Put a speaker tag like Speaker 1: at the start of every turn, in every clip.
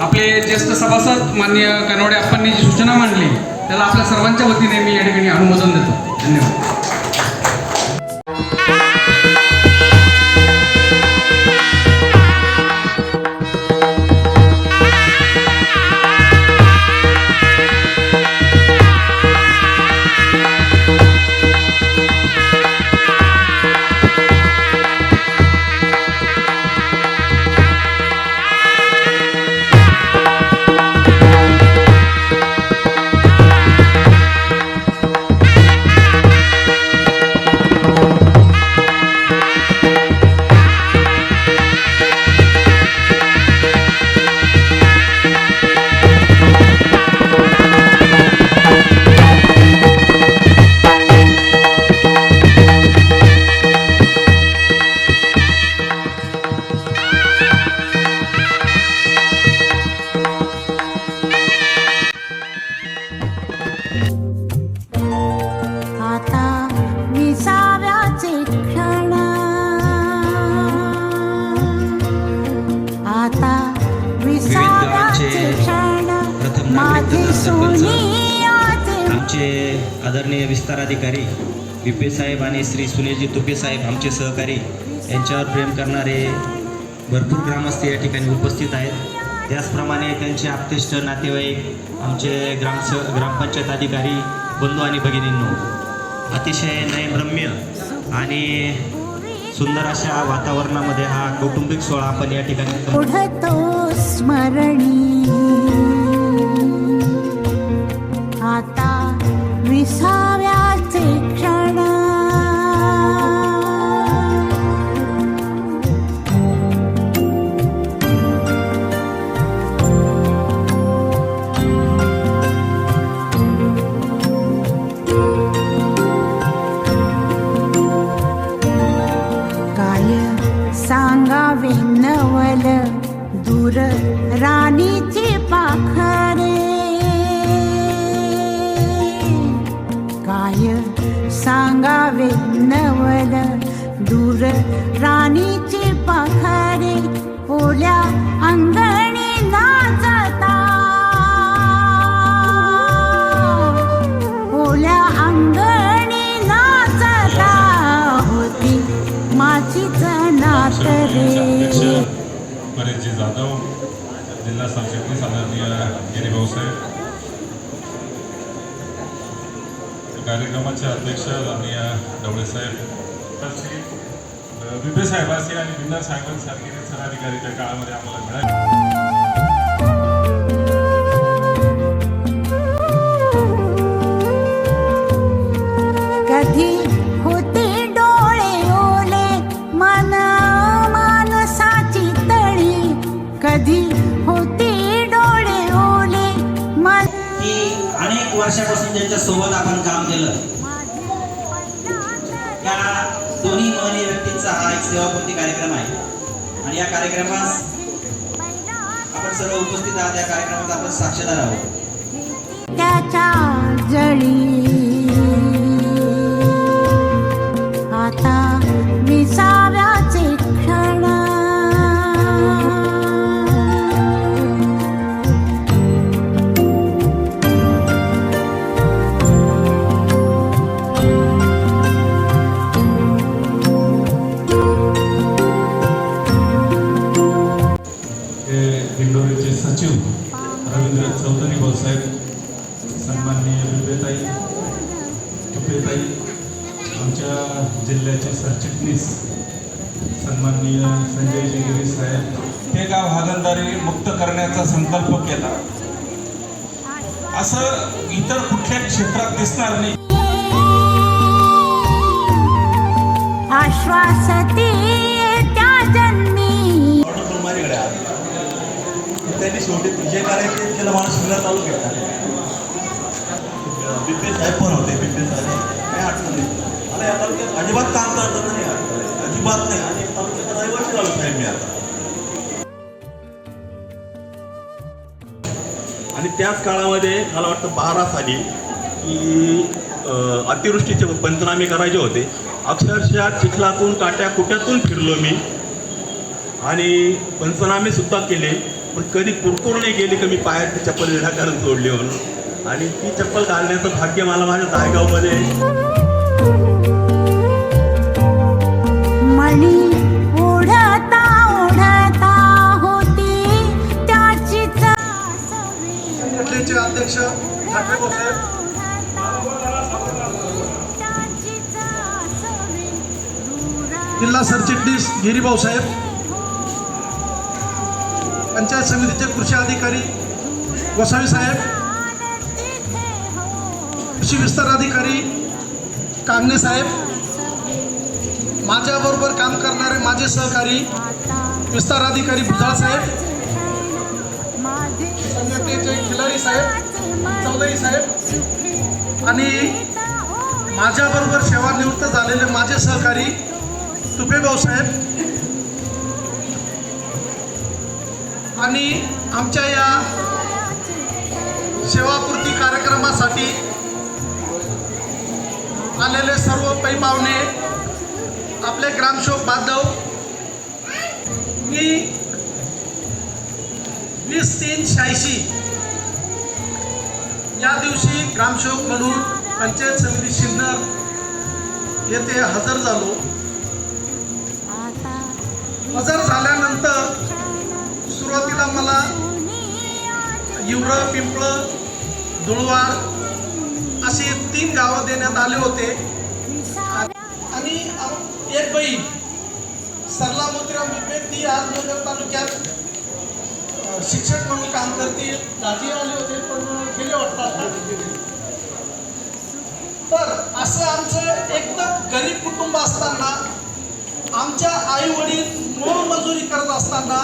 Speaker 1: आपले ज्येष्ठ सभासद माननीय कनवडे आपणनी जी सूचना मांडली त्याला आपल्या सर्वांच्या वतीने मी या ठिकाणी अनुमोदन देतो. धन्यवाद.
Speaker 2: सरपंच. आमचे आदरणीय विस्तार अधिकारी विपे साहेब आणि श्री सुनीलजी तुपे साहेब आमचे सहकारी यांच्यावर प्रेम करणारे भरपूर ग्रामस्थ या ठिकाणी उपस्थित आहेत त्याचप्रमाणे त्यांचे आप्तेष्ट नातेवाईक आमचे ग्रामस ग्रामपंचायत अधिकारी बंधू आणि भगिनींनो अतिशय नयनरम्य आणि सुंदर अशा वातावरणामध्ये हा कौटुंबिक सोहळा आपण या ठिकाणी
Speaker 3: दूर राणीचे पाखरे ओल्या अंगणी नाचता. ओल्या अंगणी नाचता होती माझीच नात रे.
Speaker 4: परेशजी जाधव जिल्हा सरचिटणीस आदरणीय गिरी भाऊसाहेब कार्यक्रमाचे अध्यक्ष आदरणीय ढवळे साहेब साहेबांशी आणि बिंदर साहेबांसारखे सर अधिकारी त्या काळामध्ये आम्हाला मिळाले.
Speaker 3: कधी होते डोळे ओले मन मानसाची तळी. कधी होते डोळे ओले मन
Speaker 2: की अनेक वर्षापासून ज्यांच्या सोबत आपण काम केलं. या दोन्ही व्यक्तींचा हा एक सेवापूर्ती कार्यक्रम आहे. आणि या कार्यक्रमास आपण सर्व उपस्थित आहात या कार्यक्रमात आपण साक्षीदार आहोत.
Speaker 3: त्याच्या जळी आता
Speaker 4: हे दिंडोरीचे सचिव रवींद्र चौधरी भाऊसाहेब सन्माननीय विपेताई तुपेताई आमच्या जिल्ह्याचे सरचिटणीस सन्माननीय संजयजी गिरी साहेब हे गाव हागणदारी मुक्त करण्याचा संकल्प केला. असं इतर कुठल्या क्षेत्रात दिसणार नाही.
Speaker 3: आश्वासती
Speaker 5: त्यांनी शेवटी जे करायचे त्याला माणूस शिकला चालू केला. बिपिन साहेब पण होते बिपिन साहेब. काही अडचण नाही. मला या तालुक्यात अजिबात काम करतात नाही अडचण. अजिबात नाही. आणि तालुक्यात रहिवाशी झालो साहेब मी आता. आणि त्याच काळामध्ये मला वाटतं बारा साली की अतिवृष्टीचे पंचनामे करायचे होते. अक्षरशः चिखलातून काट्या कुट्यातून फिरलो मी. आणि पंचनामेसुद्धा केले. पण कधी कुरकुर नाही गेली की मी पायात ती चप्पल विनाकारण तोडली म्हणून. आणि ती चप्पल घालण्याचं भाग्य मला माझ्या दायगावमध्ये
Speaker 6: अध्यक्ष ठाकरे जिल्हा सरचिटणीस गिरीभाऊ साहेब. पंचायत समितीचे कृषी अधिकारी गोसावी साहेब कृषी विस्तार अधिकारी कांगणे साहेब माझ्याबरोबर काम करणारे माझे सहकारी विस्तार अधिकारी भुजाळ साहेब संघटनेचे खिलारी साहेब चौधरी साहेब आणि माझ्याबरोबर सेवानिवृत्त झालेले माझे सहकारी तुपेभाऊ साहेब आणि आमच्या या सेवापूर्ती कार्यक्रमासाठी आलेले सर्व पै पाहुणे आपले ग्रामसेवक बांधव मी वीस तीन शहाऐंशी या दिवशी ग्रामसेवक म्हणून पंचायत समिती सिन्नर येथे हजर झालो. हजर झाल्यानंतर सुरुवातीला मला हिवरं पिंपळं धुळवाड असे तीन गावं देण्यात आले होते. आणि एक बहीण सरला मोतीराम बिबे ती आज नगर तालुक्यात शिक्षक म्हणून काम करते दाजी आले होते पण गेले वाटतात तर असं आमचं एकदम गरीब कुटुंब असताना आमच्या आई वडील मोलमजुरी करत असताना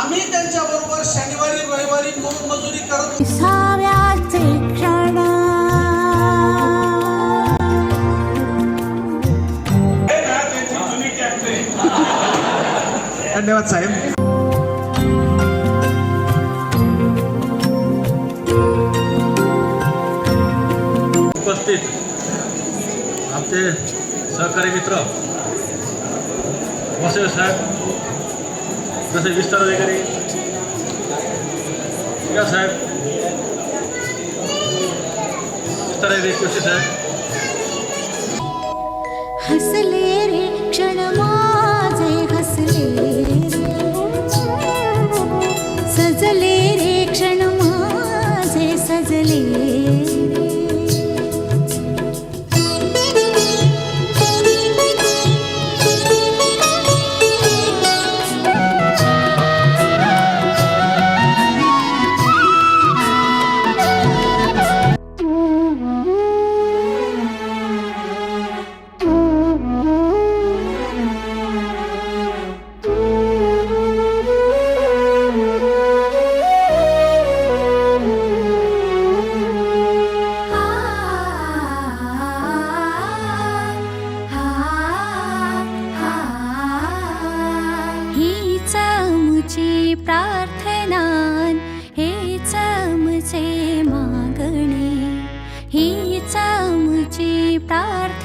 Speaker 6: आम्ही त्यांच्याबरोबर शनिवारी रविवारी मोलमजुरी करत
Speaker 4: हे
Speaker 6: धन्यवाद साहेब.
Speaker 7: उपस्थित आमचे सहकारी मित्र वसवे साहेब जसे विस्तार अधिकारी या साहेब. विस्तार अधिकारी कृषी साहेब.
Speaker 3: हसले रे क्षण प्रार्थना हेच आमचे मागणे हीच आमची प्रार्थना